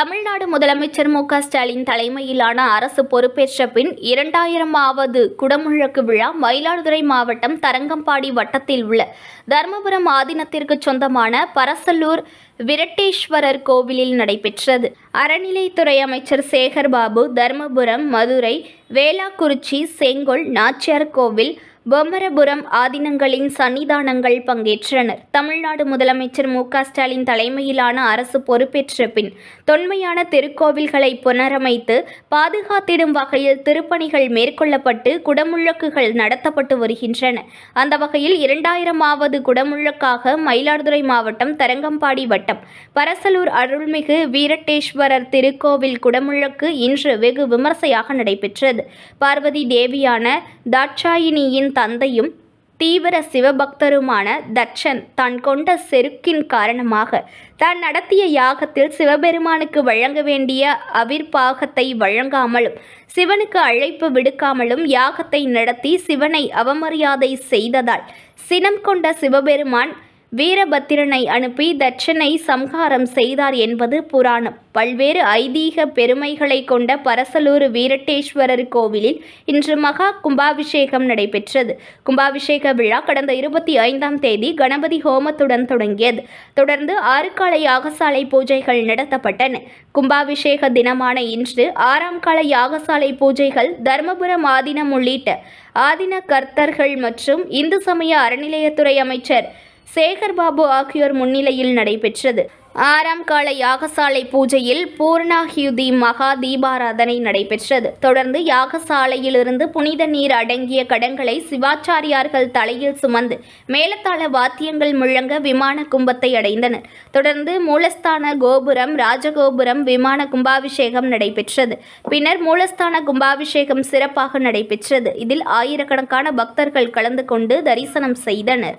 தமிழ்நாடு முதலமைச்சர் மு க ஸ்டாலின் தலைமையிலான அரசு பொறுப்பேற்ற பின் இரண்டாயிரமாவது குடமுழக்கு விழா மயிலாடுதுறை மாவட்டம் தரங்கம்பாடி வட்டத்தில் உள்ள தர்மபுரம் ஆதீனத்திற்கு சொந்தமான பரசல்லூர் விரட்டேஸ்வரர் கோவிலில் நடைபெற்றது. அறநிலைத்துறை அமைச்சர் சேகர் பாபு தர்மபுரம் மதுரை வேளாக்குறிச்சி செங்கோல் நாச்சியார் கோவில் பொம்மரபுரம் ஆதீனங்களின் சன்னிதானங்கள் பங்கேற்றனர். தமிழ்நாடு முதலமைச்சர் மு. க. ஸ்டாலின் தலைமையிலான அரசு பொறுப்பேற்ற பின் தொன்மையான திருக்கோவில்களை புனரமைத்து பாதுகாத்திடும் வகையில் திருப்பணிகள் மேற்கொள்ளப்பட்டு குடமுழக்குகள் நடத்தப்பட்டு வருகின்றன. அந்த வகையில் இரண்டாயிரமாவது குடமுழக்காக மயிலாடுதுறை மாவட்டம் தரங்கம்பாடி வட்டம் பரசலூர் அருள்மிகு வீரட்டேஸ்வரர் திருக்கோவில் குடமுழக்கு இன்று வெகு விமர்சையாக நடைபெற்றது. பார்வதி தேவியான தாட்சாயினியின் தந்தையும் தீவிர சிவபக்தருமான தட்சன் தான் கொண்ட செருக்கின் காரணமாக தான் நடத்திய யாகத்தில் சிவபெருமானுக்கு வழங்க வேண்டிய அவிர்பாகத்தை வழங்காமலும் சிவனுக்கு அழைப்பு விடுக்காமலும் யாகத்தை நடத்தி சிவனை அவமரியாதை செய்ததால் சினம் கொண்ட சிவபெருமான் வீரபத்திரனை அனுப்பி தட்சனை சம்ஹாரம் செய்தார் என்பது புராணம். பல்வேறு ஐதீக பெருமைகளை கொண்ட பரசலூர் வீரட்டேஸ்வரர் கோவிலில் இன்று மகா கும்பாபிஷேகம் நடைபெற்றது. கும்பாபிஷேக விழா கடந்த இருபத்தி ஐந்தாம் தேதி கணபதி ஹோமத்துடன் தொடங்கியது. தொடர்ந்து ஆறு கால யாகசாலை பூஜைகள் நடத்தப்பட்டன. கும்பாபிஷேக தினமான இன்று ஆறாம் கால யாகசாலை பூஜைகள் தர்மபுரம் ஆதீனம் உள்ளிட்ட ஆதீன கர்த்தர்கள் மற்றும் இந்து சமய அறநிலையத்துறை அமைச்சர் சேகர் பாபு ஆகியோர் முன்னிலையில் நடைபெற்றது. ஆறாம் கால யாகசாலை பூஜையில் பூர்ணாஹியுதி மகா தீபாராதனை நடைபெற்றது. தொடர்ந்து யாகசாலையிலிருந்து புனித நீர் அடங்கிய கடங்களை சிவாச்சாரியார்கள் தலையில் சுமந்து மேலத்தாள வாத்தியங்கள் முழங்க விமான கும்பத்தை அடைந்தனர். தொடர்ந்து மூலஸ்தான கோபுரம் ராஜகோபுரம் விமான கும்பாபிஷேகம் நடைபெற்றது. பின்னர் மூலஸ்தான கும்பாபிஷேகம் சிறப்பாக நடைபெற்றது. இதில் ஆயிரக்கணக்கான பக்தர்கள் கலந்து கொண்டு தரிசனம் செய்தனர்.